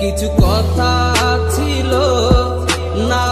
কিছু কথা ছিল না